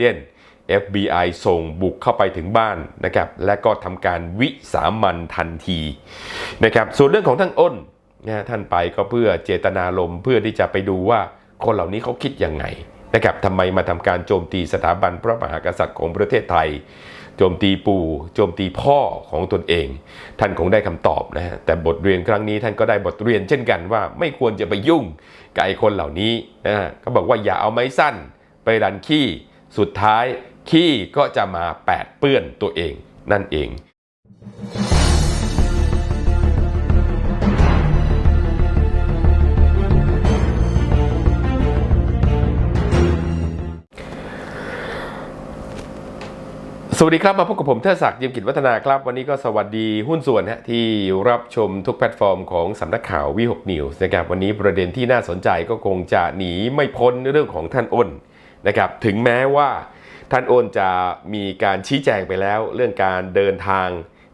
เดน FBI ส่งบุกเข้าไปถึงบ้านนะครับและก็ทำการวิสามันทันทีนะครับส่วนเรื่องของท่านอ้นนะท่านไปก็เพื่อเจตนารมณ์เพื่อที่จะไปดูว่าคนเหล่านี้เขาคิดยังไงนะครับทำไมมาทำการโจมตีสถาบันพระมหากษัตริย์ของประเทศไทย โจมตีปู่ โจมตีพ่อของตนเอง ท่านคงได้คำตอบนะฮะแต่บทเรียนครั้งนี้ท่านก็ได้บทเรียนเช่นกันว่าไม่ควรจะไปยุ่งกับไอ้คนเหล่านี้นะฮะเขาบอกว่าอย่าเอาไม้สั้นไปดันขี้ สุดท้ายขี้ก็จะมาแปดเปื้อนตัวเองนั่นเองสวัสดีครับ มาพบกับผมเทิดศักดิ์ยี่มกิจวัฒนาครับ วันนี้ก็สวัสดีหุ้นส่วนฮะที่รับชมทุกแพลตฟอร์มของสำนักข่าววิหกนิวส์นะครับวันนี้ประเด็นที่น่าสนใจก็คงจะหนีไม่พ้นเรื่องของท่านอ้น นะครับถึงแม้ว่าท่านอ้นจะมีการชี้แจงไปแล้วเรื่องการเดินทาง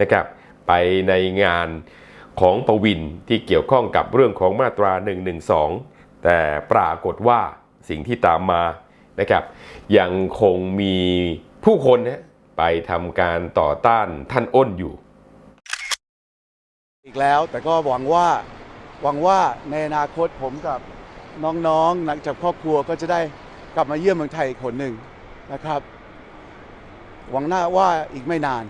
นะครับไปในงานของประวินที่เกี่ยวข้องกับเรื่องของมาตรา 112 แต่ปรากฏว่าสิ่งที่ตามมานะครับยังคงมีผู้คนนะไปทำการต่อต้านท่านอ้นอยู่ อีกแล้วแต่ก็หวังว่าหวังว่าในอนาคตผมกับน้องๆหลังจากครอบครัวก็จะได้ กลับมาเยี่ยมเมืองไทยอีกคนหนึ่งนะครับ หวังหน้าว่าอีกไม่นาน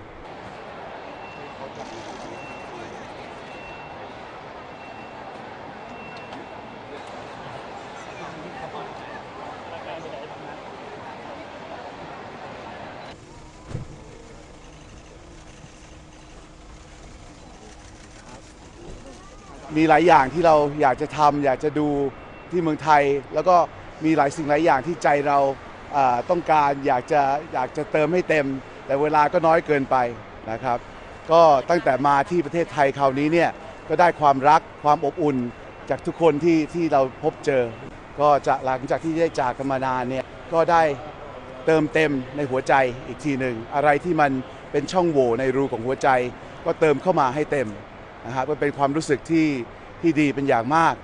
มีหลายอย่างที่เราอยากจะทำอยากจะดูที่เมืองไทย แล้วก็ มีหลายสิ่งหลายอย่างที่ใจเราต้องการอยากจะอยากจะเติมให้เต็ม แต่เวลาก็น้อยเกินไปนะครับ ก็ตั้งแต่มาที่ประเทศไทยคราวนี้เนี่ยก็ได้ความรักความอบอุ่นจากทุกคนที่ที่เราพบเจอ ก็จะหลังจากที่ได้จากกันมานานเนี่ยก็ได้เติมเต็มในหัวใจอีกทีหนึ่งอะไรที่มันเป็นช่องโหว่ในรูของหัวใจ ก็เติมเข้ามาให้เต็มนะครับเป็นความรู้สึกที่ที่ดีเป็นอย่างมาก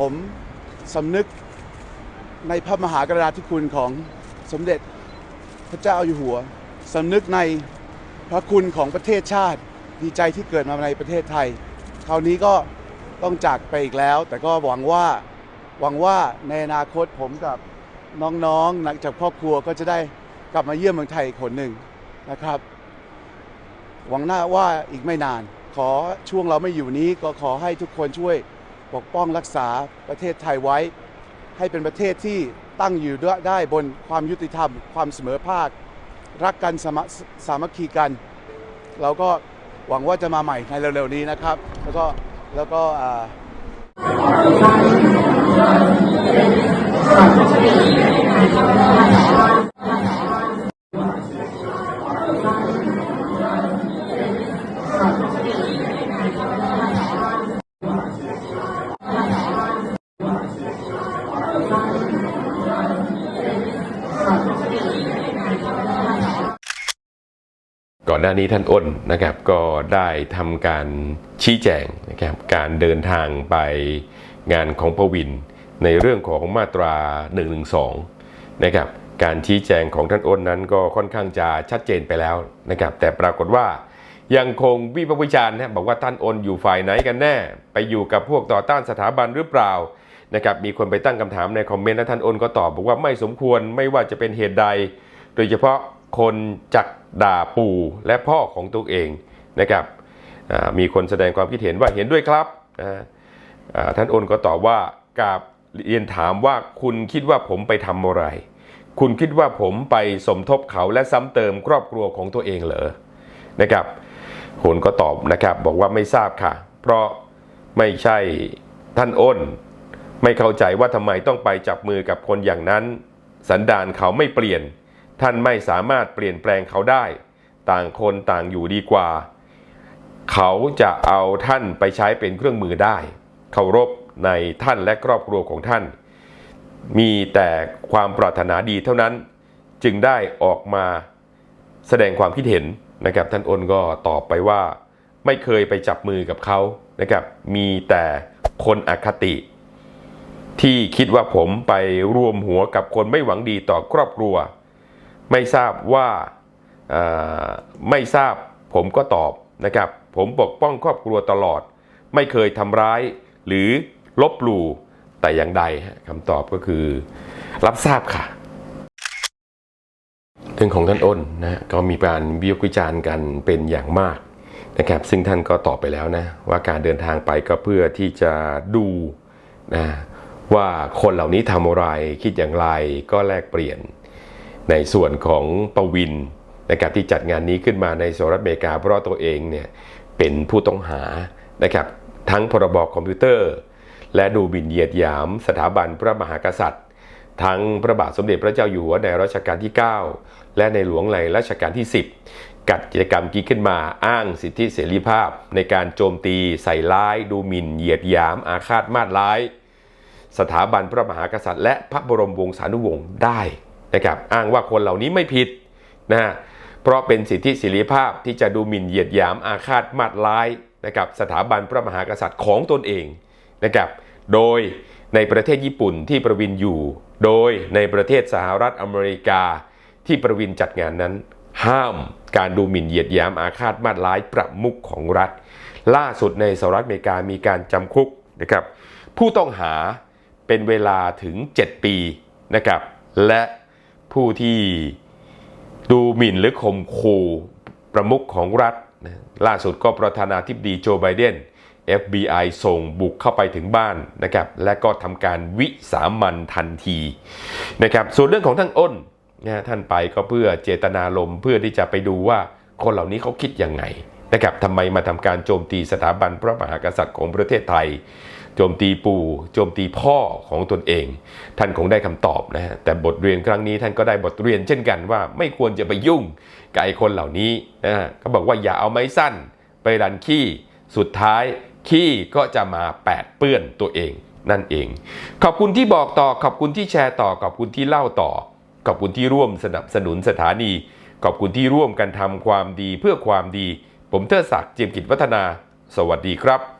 ผมสำนึกในพระมหากรุณาธิคุณของสมเด็จพระเจ้าอยู่หัวสำนึกในพระคุณของประเทศชาติ ดีใจที่เกิดมาในประเทศไทย คราวนี้ก็ต้องจากไปอีกแล้ว แต่ก็หวังว่าหวังว่าในอนาคตผมกับน้องๆหลังจากครอบครัวก็จะได้กลับมาเยี่ยมเมืองไทยอีกคนหนึ่งนะครับ หวังหน้าว่าอีกไม่นาน ขอช่วงเราไม่อยู่นี้ก็ขอให้ทุกคนช่วย ปกป้องรักษาประเทศไทยไว้ ให้เป็นประเทศที่ตั้งอยู่ได้บนความยุติธรรม ความเสมอภาค รักกันสามัคสามัคคีกัน เราก็หวังว่าจะมาใหม่ในเร็วๆนี้นะครับ แล้วก็แล้วก็อ่า อนหน้านี้ท่านอ้นนะครับก็ได้ทำการชี้แจงนะครับการเดินทางไปงานของประวิน ในเรื่องของมาตรา112นะครับการชี้แจงของท่านอ้นนั้นก็ค่อนข้างจะชัดเจนไปแล้วนะครับแต่ปรากฏว่ายังคงวิพากษ์วิจารณ์นะบอกว่าท่านอ้นอยู่ฝ่ายไหนกันแน่ ไปอยู่กับพวกต่อต้านสถาบันหรือเปล่านะครับมีคนไปตั้งคำถามในคอมเมนต์และท่านอ้นก็ตอบบอกว่าไม่สมควรไม่ว่าจะเป็นเหตุใด โดยเฉพาะคนจัก ด่าปู่และพ่อของตัวเองนะครับมีคนแสดงความคิดเห็นว่าเห็นด้วยครับท่านอ้นก็ตอบว่ากาบเรียนถามว่าคุณคิดว่าผมไปทำอะไร คุณคิดว่าผมไปสมทบเขาและซ้ำเติมครอบครัวของตัวเองเหรอนะครับโหนก็ตอบนะครับบอกว่าไม่ทราบค่ะ เพราะไม่ใช่ท่านอ้น ไม่เข้าใจว่าทำไมต้องไปจับมือกับคนอย่างนั้น สันดานเขาไม่เปลี่ยน ท่านไม่สามารถเปลี่ยนแปลงเขาได้ ต่างคนต่างอยู่ดีกว่า เขาจะเอาท่านไปใช้เป็นเครื่องมือได้ เคารพในท่านและครอบครัวของท่าน มีแต่ความปรารถนาดีเท่านั้น จึงได้ออกมาแสดงความคิดเห็นนะครับ ท่านอ้นก็ตอบไปว่า ไม่เคยไปจับมือกับเขานะครับ มีแต่คนอคติ ที่คิดว่าผมไปรวมหัวกับคนไม่หวังดีต่อครอบครัว ไม่ทราบว่าไม่ทราบผมก็ตอบนะครับ ผมปกป้องครอบครัวตลอด ไม่เคยทำร้ายหรือลบหลู่แต่อย่างใดคำตอบก็คือ รับทราบค่ะเรื่องของท่านอ้นนะก็มีการวิพากษ์วิจารณ์กันเป็นอย่างมากนะครับซึ่งท่านก็ตอบไปแล้วนะว่าการเดินทางไปก็เพื่อที่จะดูนะว่าคนเหล่านี้ทำอะไรคิดอย่างไรก็แลกเปลี่ยน ในส่วนของปวินนะครับที่จัดงานนี้ขึ้นมาในสหรัฐอเมริกาเพราะตัวเองเนี่ยเป็นผู้ต้องหานะครับทั้งพรบคอมพิวเตอร์ และดูบินเหยียดหยาม สถาบันพระมหากษัตริย์ ทั้งพระบาทสมเด็จพระเจ้าอยู่หัวในรัชกาลที่ 9 และในหลวงในรัชกาลที่ 10 กัดกิจกรรมกี้ขึ้นมาอ้างสิทธิเสรีภาพ ในการโจมตีใส่ร้าย ดูหมิ่นเหยียดหยาม อาฆาตมาดร้าย สถาบันพระมหากษัตริย์ และพระบรมวงศานุวงศ์ได้ นะครับอ้างว่าคนเหล่านี้ไม่ผิดนะฮะเพราะเป็นสิทธิเสรีภาพที่จะดูหมิ่นเหยียดหยามอาฆาตมาดร้ายนะครับสถาบันพระมหากษัตริย์ของตนเองนะครับโดยในประเทศญี่ปุ่นที่ประวินอยู่ โดยในประเทศสหรัฐอเมริกาที่ประวินจัดงานนั้น ห้ามการดูหมิ่นเหยียดหยามอาฆาตมาดร้ายประมุขของรัฐ ล่าสุดในสหรัฐอเมริกามีการจำคุกนะครับผู้ต้องหาเป็นเวลาถึง 7 ปีนะครับและ ผู้ที่ดูหมิ่นหรือข่มขู่ประมุขของรัฐ ล่าสุดก็ประธานาธิบดีโจไบเดน FBI ส่งบุกเข้าไปถึงบ้านนะครับ และก็ทำการวิสามันทันทีนะครับ ส่วนเรื่องของท่านอ้นนะท่านไปก็เพื่อเจตนารมณ์เพื่อที่จะไปดูว่าคนเหล่านี้เขาคิดยังไงนะครับทำไมมาทำการโจมตีสถาบันพระมหากษัตริย์ของประเทศไทย โจมตีปู่โจมตีพ่อของตนเอง ท่านคงได้คำตอบนะฮะแต่บทเรียนครั้งนี้ท่านก็ได้บทเรียนเช่นกันว่าไม่ควรจะไปยุ่งกับไอ้คนเหล่านี้นะฮะเขาบอกว่าอย่าเอาไม้สั้นไปดันขี้สุดท้ายขี้ก็จะมาแปดเปื้อนตัวเองนั่นเอง ขอบคุณที่บอกต่อขอบคุณที่แชร์ต่อขอบคุณที่เล่าต่อ ขอบคุณที่ร่วมสนับสนุนสถานี ขอบคุณที่ร่วมกันทำความดีเพื่อความดี ผมเทอศักดิ์เจียมกิจวัฒนา สวัสดีครับ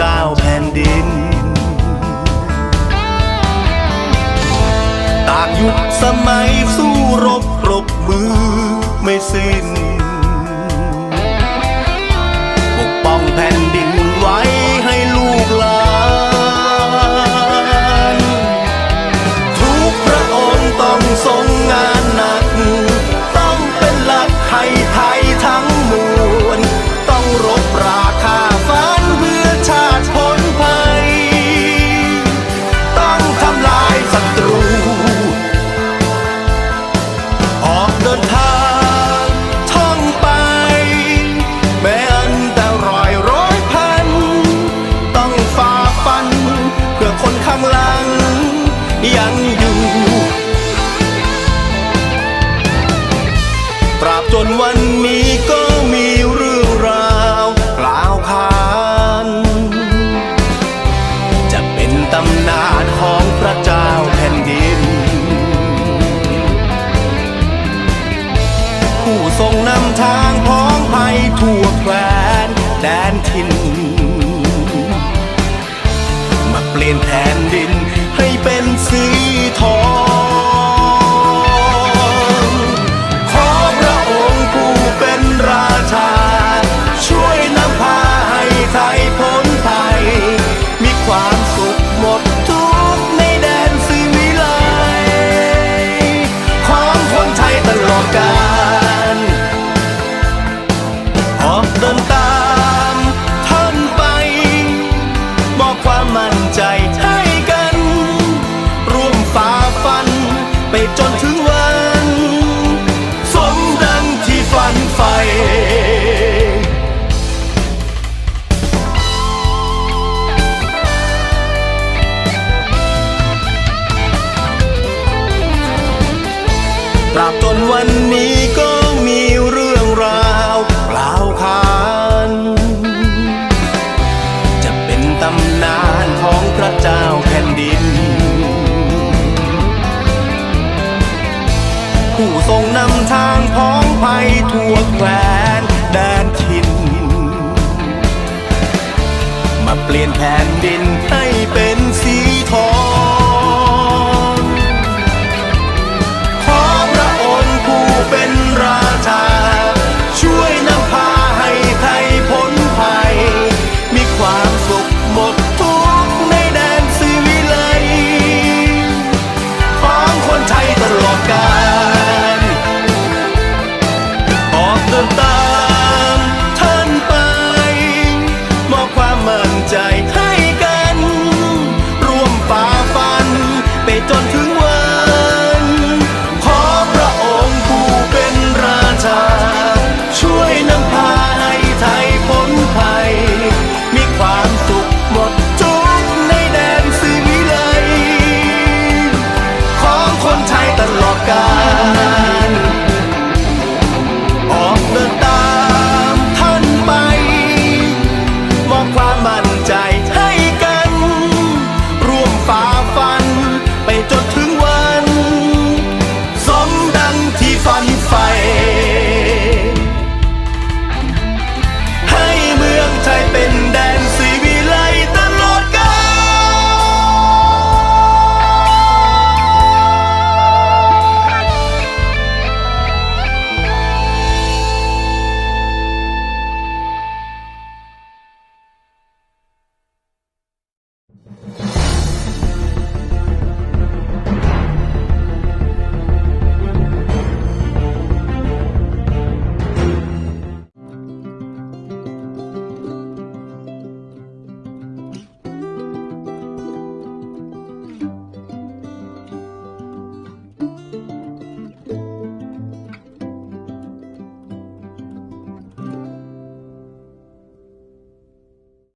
เจ้าแผ่นดิน ต่างยุคสมัยสู วันนี้ก็มี บจนวันนี้ก็มีเรื่องราวกล่าวขานจะเป็นตำนานของพระเจ้าแผ่นดิน ผู้ทรงนำทางพ้องไปทั่วแคว้นแดนทิน มาเปลี่ยนแผ่นดินให้เป็นส